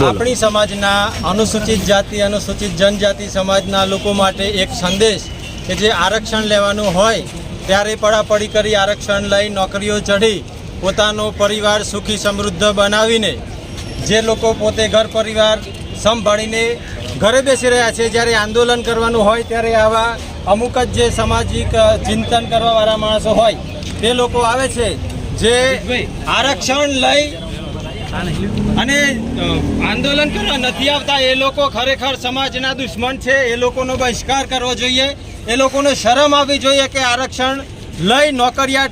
આપણી સમાજના અનુસૂચિત જાતિ, અનુસૂચિત જનજાતિ સમાજના લોકો માટે એક સંદેશ કે જે આરક્ષણ લેવાનું હોય, ત્યારે પડાપડી કરી આરક્ષણ લઈ નોકરીઓ ચઢી પોતાનો પરિવાર સુખી સમૃદ્ધ બનાવીને જે લોકો પોતે ઘર પરિવાર સંભાળીને ઘરે બેસી રહ્યા છે, જ્યારે આંદોલન કરવાનું હોય, ત્યારે આવા અમુક જ જે સામાજિક ચિંતન કરવાવાળા માણસો હોય, તે લોકો આવે છે, જે આરક્ષણ લઈ અને આંદોલન કરવા નથી આવતા. એ લોકો ખરેખર સમાજના દુશ્મન છે. એ લોકોનો બહિષ્કાર કરવો જોઈએ. એ લોકોને શરમ આવવી જોઈએ કે આરક્ષણ લઈ નોકરિયાત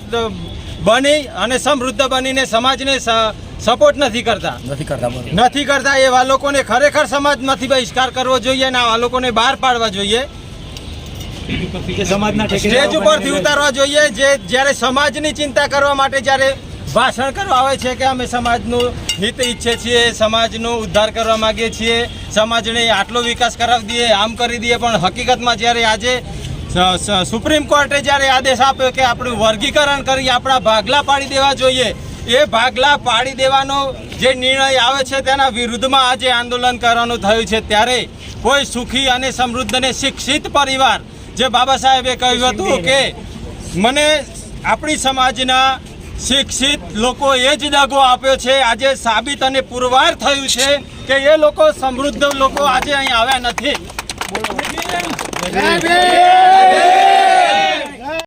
બની અને સમૃદ્ધ બનીને સમાજને સ- સપોર્ટ નથી કરતા. નથી કરતા નથી કરતા એવા લોકોને ખરેખર સમાજમાંથી બહિષ્કાર કરવો જોઈએ અને આવા લોકોને બહાર પાડવા જોઈએ. સ્ટેજ ઉપરથી ઉતારવા જોઈએ. જે જ્યારે સમાજની ચિંતા કરવા માટે જ્યારે ભાષણ કરવા આવે છે કે અમે સમાજનું હિત ઈચ્છે છીએ, સમાજનો ઉદ્ધાર કરવા માંગીએ છીએ, સમાજને આટલો વિકાસ કરાવી દઈએ, આમ કરી દઈએ, પણ હકીકતમાં જ્યારે આજે સુપ્રીમ કોર્ટે જ્યારે આદેશ આપ્યો કે આપણું વર્ગીકરણ કરી આપણા ભાગલા પાડી દેવા જોઈએ, એ ભાગલા પાડી દેવાનો જે નિર્ણય આવે છે તેના વિરુદ્ધમાં આજે આંદોલન કરવાનું થયું છે. ત્યારે કોઈ સુખી અને સમૃદ્ધ અને શિક્ષિત પરિવાર, જે બાબા સાહેબે કહ્યું હતું કે, મને આપણી સમાજના શિક્ષિત લોકો એ જ દાગો આપ્યો છે. આજે સાબિત અને પુરવાર થયું છે કે એ લોકો સમૃદ્ધ લોકો આજે અહીં આવ્યા નથી.